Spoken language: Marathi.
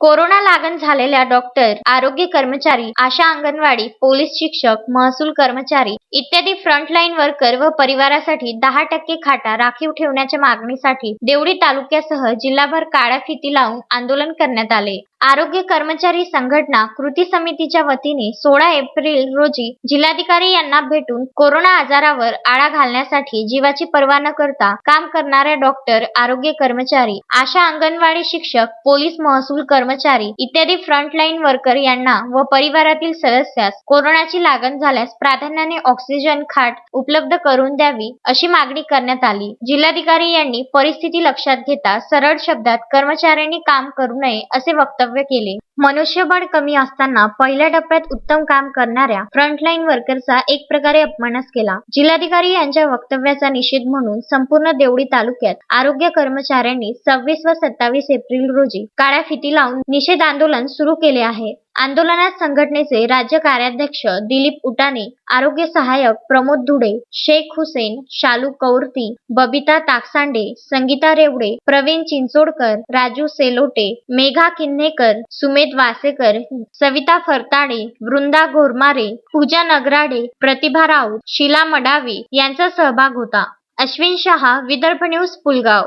कोरोना लागण झालेल्या डॉक्टर आरोग्य कर्मचारी आशा अंगणवाडी पोलीस शिक्षक महसूल कर्मचारी इत्यादी फ्रंटलाईन वर्कर व परिवारासाठी दहा टक्के खाटा राखीव ठेवण्याच्या मागणीसाठी देवळी तालुक्यासह जिल्हाभर काळ्या फिती लावून आंदोलन करण्यात आले. आरोग्य कर्मचारी संघटना कृती समितीच्या वतीने सोळा एप्रिल रोजी जिल्हाधिकारी यांना भेटून कोरोना आजारावर आळा घालण्यासाठी जीवाची पर्वा न करता काम करणाऱ्या डॉक्टर आरोग्य कर्मचारी आशा अंगणवाडी शिक्षक पोलीस महसूल कर्मचारी इत्यादी फ्रंटलाईन वर्कर यांना व परिवारातील सदस्यास कोरोनाची लागण झाल्यास प्राधान्याने ऑक्सिजन खाट उपलब्ध करून द्यावी अशी मागणी करण्यात आली. जिल्हाधिकारी यांनी परिस्थिती लक्षात घेता सरळ शब्दात कर्मचाऱ्यांनी काम करू नये असे वक्तव्य केले. मनुष्यबळ कमी असताना पहिल्या टप्प्यात उत्तम काम करणाऱ्या फ्रंटलाईन वर्करचा एक प्रकारे अपमानच केला. जिल्हाधिकारी यांच्या वक्तव्याचा निषेध म्हणून संपूर्ण देवळी तालुक्यात आरोग्य कर्मचाऱ्यांनी सव्वीस व सत्तावीस एप्रिल रोजी काळ्या फिती लावून निषेध आंदोलन सुरू केले आहे. आंदोलनात संघटनेचे राज्य कार्याध्यक्ष दिलीप उटाणे आरोग्य सहाय्यक प्रमोद धुडे शेख हुसेन शालू कौरती बबिता ताकसांडे संगीता रेवडे प्रवीण चिंचोडकर राजू सेलोटे मेघा किन्हेकर सुमेध वासेकर सविता फरताडे वृंदा घोरमारे पूजा नगराडे प्रतिभा राऊत शीला मडावी यांचा सहभाग होता. अश्विन शहा विदर्भ न्यूज पुलगाव.